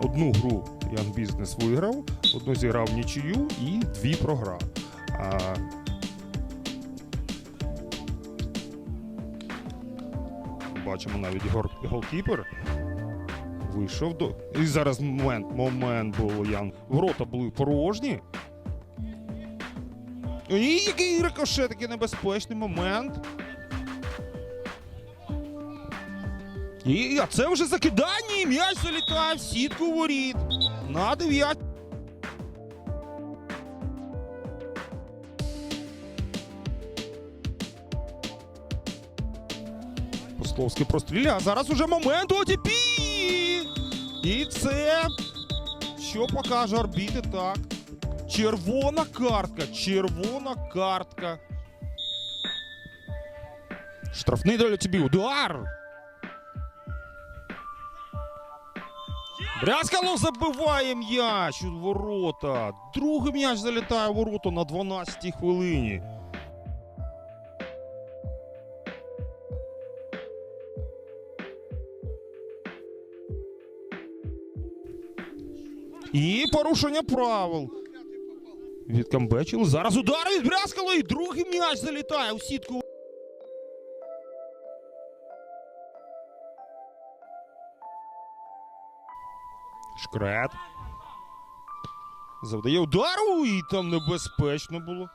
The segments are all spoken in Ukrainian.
Одну гру Young Business виграв, одну зіграв нічию і дві програв. А, бачимо навіть гор, голкіпер. Вийшов до. І зараз момент, момент був Ян. Ворота були порожні. І який рикошет, такий небезпечний момент. І а це вже закидання, і м'яч залітає в сітку воріт. На 9. Пословський простріляє. А зараз уже момент ОТП! І це. Що покаже арбітр, так. Червона картка. Червона картка. Штрафний для тобі. Удар! Брязкало забиває м'яч у ворота. Другий м'яч залітає у ворота на 12-й хвилині. І порушення правил. Від Камбечили. Зараз удар від Брязкало і другий м'яч залітає у сітку. Шкрет. Завдає удару і там небезпечно було.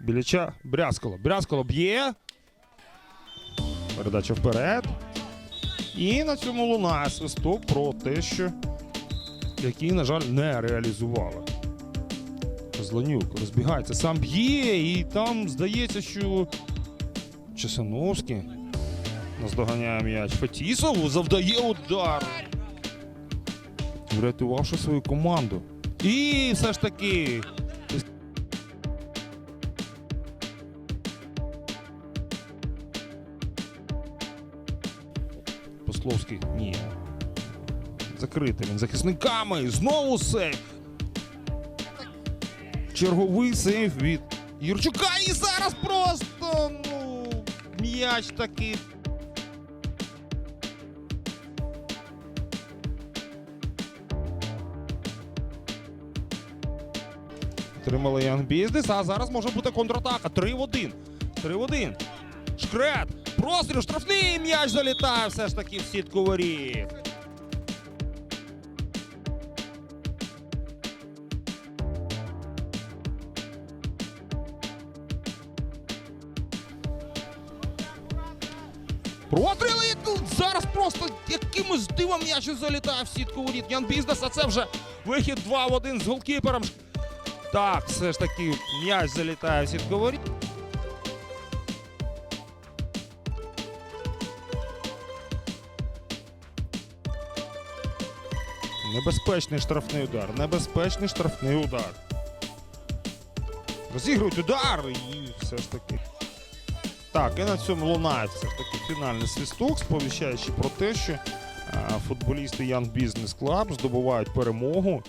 Біляча Брязкало. Брязкало б'є. Передача вперед. І на цьому лунає свисток про те, що який, на жаль, не реалізували. Злонюк розбігається, сам б'є, і там здається, що Чесановський наздоганяє м'яч. Фетісов завдає удар. Врятувавши свою команду. І все ж таки. Пословський ні. Закритий він захисниками. Знову сейф. Черговий сейф від Юрчука. І зараз просто ну, м'яч такий. Отримали Young Business, а зараз може бути контратака. 3 в 1. 3 в 1. Шкрет. Простріл, штрафний м'яч залітає все ж таки в сітку воріт. Простріли і тут зараз просто якимось дивом м'яч залітає в сітку воріт. Ян Бізнес, а це вже вихід 2 в 1 з голкіпером. Так, все ж таки м'яч залітає в сітку. Небезпечний штрафний удар. Небезпечний штрафний удар. Розігрують удар і все ж таки. Так, і на цьому лунає все ж таки фінальний свісток, сповіщаючи про те, що е, футболісти Young Business Club здобувають перемогу